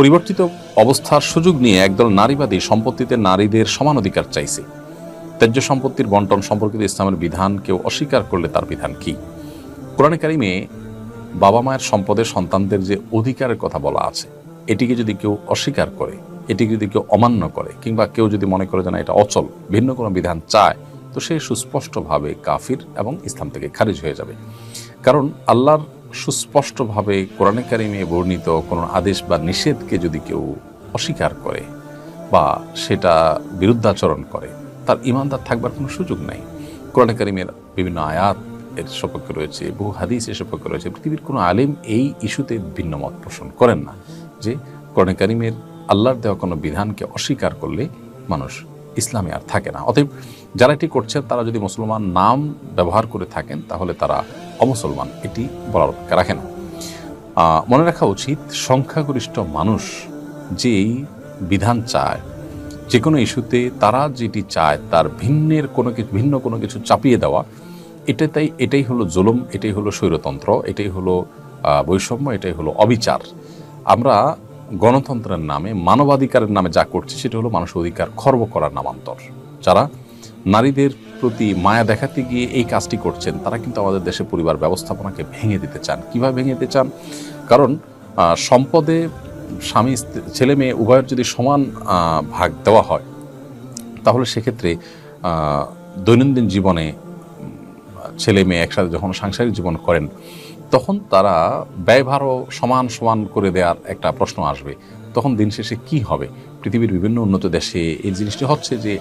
পরিবর্তিত অবস্থার সুযোগ নিয়ে একদল নারীবাদী সম্পত্তিতে নারীদের সমান অধিকার চাইছে। ত্যায্য সম্পত্তির বন্টন সম্পর্কিত ইসলামের বিধান কেউ অস্বীকার করলে তার বিধান কি? কোরআনে কারিমে বাবা মায়ের সম্পদের সন্তানদের যে অধিকারের কথা বলা আছে, এটিকে যদি কেউ অস্বীকার করে, এটিকে যদি কেউ অমান্য করে, কিংবা কেউ যদি মনে করে যে না, এটা অচল, ভিন্ন কোনো বিধান চায়, তো সে সুস্পষ্টভাবে কাফির এবং ইসলাম থেকে খারিজ হয়ে যাবে। কারণ আল্লাহর সুস্পষ্টভাবে কোরআনে কারিমে বর্ণিত কোনো আদেশ বা নিষেধকে যদি কেউ অস্বীকার করে বা সেটা বিরুদ্ধাচরণ করে, তার ইমানদার থাকবার কোনো সুযোগ নাই। কোরআনে কারিমের বিভিন্ন আয়াত এর সপক্ষে রয়েছে, বহু হাদিস এর সপক্ষে রয়েছে। পৃথিবীর কোনো আলেম এই ইস্যুতে ভিন্ন মত পোষণ করেন না যে কোরআনে কারিমের আল্লাহর দেওয়া কোনো বিধানকে অস্বীকার করলে মানুষ ইসলামে আর থাকে না। অতএব যারা এটি করছেন, তারা যদি মুসলমান নাম ব্যবহার করে থাকেন, তাহলে তারা অমুসলমান, এটি বলার অপেক্ষা রাখে না। মনে রাখা উচিত, সংখ্যাগরিষ্ঠ মানুষ যেই বিধান চায় যে কোনো ইস্যুতে তারা যেটি চায় তার ভিন্নের কোনো কিছু, ভিন্ন কোনো কিছু চাপিয়ে দেওয়া, এটা তাই, এটাই হলো জুলুম, এটাই হলো স্বৈরতন্ত্র, এটাই হলো বৈষম্য, এটাই হলো অবিচার। আমরা গণতন্ত্রের নামে, মানবাধিকারের নামে যা করছি, সেটা হলো মানুষ অধিকার খর্ব করার নামান্তর। যারা নারীদের প্রতি মায়া দেখাতে গিয়ে এই কাজটি করছেন, তারা কিন্তু আমাদের দেশে পরিবার ব্যবস্থাপনাকে ভেঙে দিতে চান। কীভাবে ভেঙে দিতে চান? কারণ সম্পদে স্বামী, ছেলে, মেয়ে উভয়ের যদি সমান ভাগ দেওয়া হয়, তাহলে সেক্ষেত্রে দৈনন্দিন জীবনে ছেলে, মেয়ে একসাথে যখন সাংসারিক জীবন করেন, তখন তারা ব্যয়ভারও সমান সমান করে দেওয়ার একটা প্রশ্ন আসবে। তখন দিন শেষে কি হবে? পৃথিবীর বিভিন্ন উন্নত দেশে এই জিনিসটি হচ্ছে যে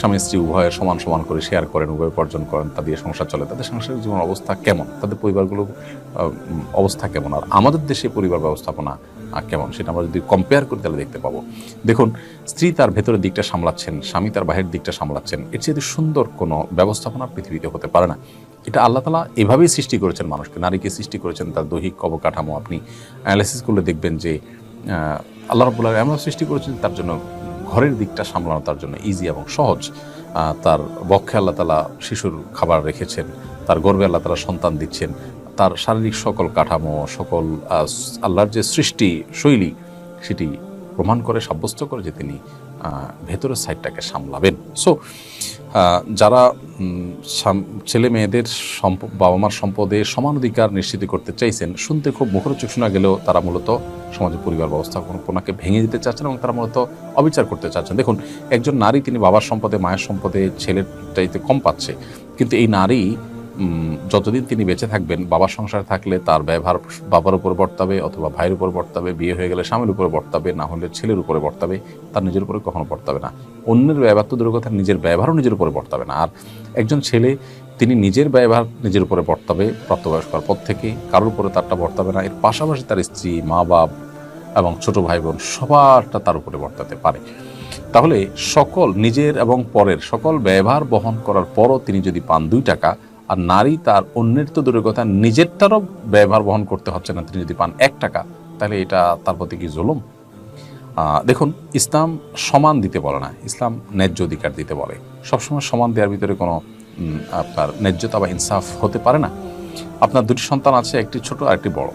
স্বামী স্ত্রী উভয়ের সমান সমান করে শেয়ার করেন, উভয় উপার্জন করেন তা দিয়ে সংসার চলে। তাদের সাংসারিক জীবন অবস্থা কেমন? তাদের পরিবারগুলো অবস্থা কেমন? আর আমাদের দেশে পরিবার ব্যবস্থাপনা কেমন? সেটা আমরা যদি কম্পেয়ার করি, তাহলে দেখতে পাবো। দেখুন, স্ত্রী তার ভেতরের দিকটা সামলাচ্ছেন, স্বামী তার বাহিরের দিকটা সামলাচ্ছেন। এর চেয়ে সুন্দর কোনো ব্যবস্থাপনা পৃথিবীতে হতে পারে না। এটা আল্লাহ তালা এভাবেই সৃষ্টি করেছেন মানুষকে। নারীকে সৃষ্টি করেছেন তার দৈহিক অবকাঠামো। আপনি অ্যানালাইসিস করলে দেখবেন যে আল্লাহ রবুল্লাহ এমন সৃষ্টি করেছেন তার জন্য ঘরের দিকটা সামলানো তার জন্য ইজি এবং সহজ। তার বক্ষে আল্লাহ তালা শিশুর খাবার রেখেছেন, তার গর্বে আল্লাহ তালা সন্তান দিচ্ছেন, তার শারীরিক সকল কাঠামো, সকল আল্লাহর যে সৃষ্টি শৈলী সেটি প্রমাণ করে, সাব্যস্ত করে যে তিনি ভেতরের সাইডটাকে সামলাবেন। সো যারা ছেলে মেয়েদের বাবা মার সম্পদে সমান অধিকার নিশ্চিত করতে চাইছেন, শুনতে খুব মুখরোচক শোনা গেলেও তারা মূলত সমাজে পরিবার ব্যবস্থাপনাকে ভেঙে দিতে চাচ্ছেন এবং তারা মূলত অবিচার করতে চাচ্ছেন। দেখুন, একজন নারী তিনি বাবার সম্পদে, মায়ের সম্পদে ছেলের চাইতে কম পাচ্ছে। কিন্তু এই নারী যতদিন তিনি বেঁচে থাকবেন, বাবার সংসার থাকলে তার ব্যবহার বাবার উপর বর্তাবে অথবা ভাইয়ের উপর বর্তাবে, বিয়ে হয়ে গেলে স্বামীর উপরে বর্তাবে, না হলে ছেলের উপরে বর্তাবে, তার নিজের উপরে কখনো বর্তাবে না। অন্যের ব্যবহার তো দূরের কথা, নিজের ব্যবহারও নিজের উপরে বর্তাবে না। আর একজন ছেলে, তিনি নিজের ব্যবহার নিজের উপরে বর্তাবে প্রাপ্তবয়স্ক হওয়ার পর থেকে, কারোর উপরে তারটা বর্তাবে না, এর পাশাপাশি তার স্ত্রী, মা বাপ এবং ছোট ভাই বোন সবারটা তার উপরে বর্তাতে পারে। তাহলে সকল নিজের এবং পরের সকল ব্যবহার বহন করার পরও তিনি যদি পান দুই টাকা আর নারী তার অন্যের তো দূরের কথা, নিজেরটারও ব্যবহার বহন করতে হচ্ছে না। তিনি যদি পান এক টাকা, তাহলে এটা তার প্রতি কি জুলুম? দেখুন, ইসলাম সমান দিতে বলে না। ইসলাম ন্যায্য অধিকার দিতে বলে। সবসময় সমান দেওয়ার ভিতরে কোনো আপনার ন্যায্যতা বা ইনসাফ হতে পারে না। আপনার দুটি সন্তান আছে, একটি ছোট আর একটি বড়।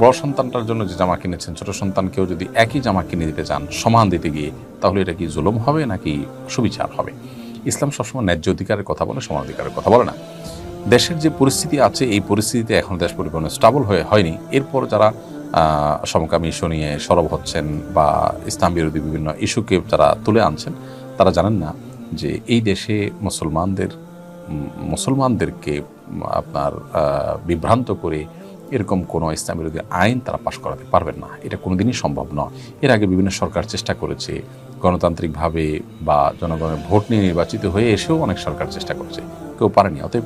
বড় সন্তানটার জন্য যে জামা কিনেছেন, ছোট সন্তানকেও যদি একই জামা কিনে দিতে চান, সমান দিতে গিয়ে, তাহলে এটা কি জুলুম হবে নাকি সুবিচার হবে? ইসলাম সবসময় ন্যায্য অধিকারের কথা বলে, সমান অধিকারের কথা বলে না। দেশের যে পরিস্থিতি আছে, এই পরিস্থিতিতে এখন দেশ পরিপূর্ণ স্টাবল হয়ে হয়নি। এরপর যারা সমকামী ইস্যু নিয়ে সরব হচ্ছেন বা ইসলাম বিরোধী বিভিন্ন ইস্যুকে যারা তুলে আনছেন, তারা জানেন না যে এই দেশে মুসলমানদের, মুসলমানদেরকে আপনার বিভ্রান্ত করে এরকম কোনো ইসলাম বিরোধী আইন তারা পাশ করাতে পারবেন না। এটা কোনোদিনই সম্ভব নয়। এর আগে বিভিন্ন সরকার চেষ্টা করেছে গণতান্ত্রিকভাবে বা জনগণের ভোট নিয়ে নির্বাচিত হয়ে এসেও অনেক সরকার চেষ্টা করছে। কেউ পারেনি। অতএব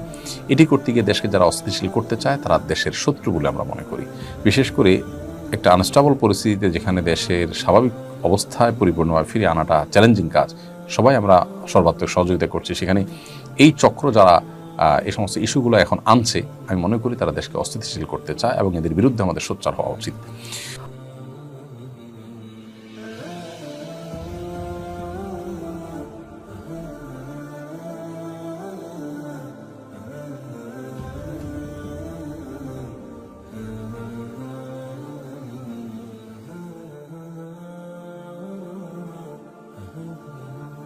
এটি করতে গিয়ে দেশকে যারা অস্থিতিশীল করতে চায়, তারা দেশের শত্রু বলে আমরা মনে করি। বিশেষ করে একটা আনস্টেবল পরিস্থিতিতে যেখানে দেশের স্বাভাবিক অবস্থায় পরিপূর্ণভাবে ফিরে আনাটা চ্যালেঞ্জিং কাজ, সবাই আমরা সর্বাত্মক সহযোগিতা করছি। সেখানে এই চক্র যারা এই সমস্ত ইস্যুগুলো এখন আনছে, আমি মনে করি তারা দেশকে অস্থিতিশীল করতে চায় এবং এদের বিরুদ্ধে আমাদের সোচ্চার হওয়া উচিত।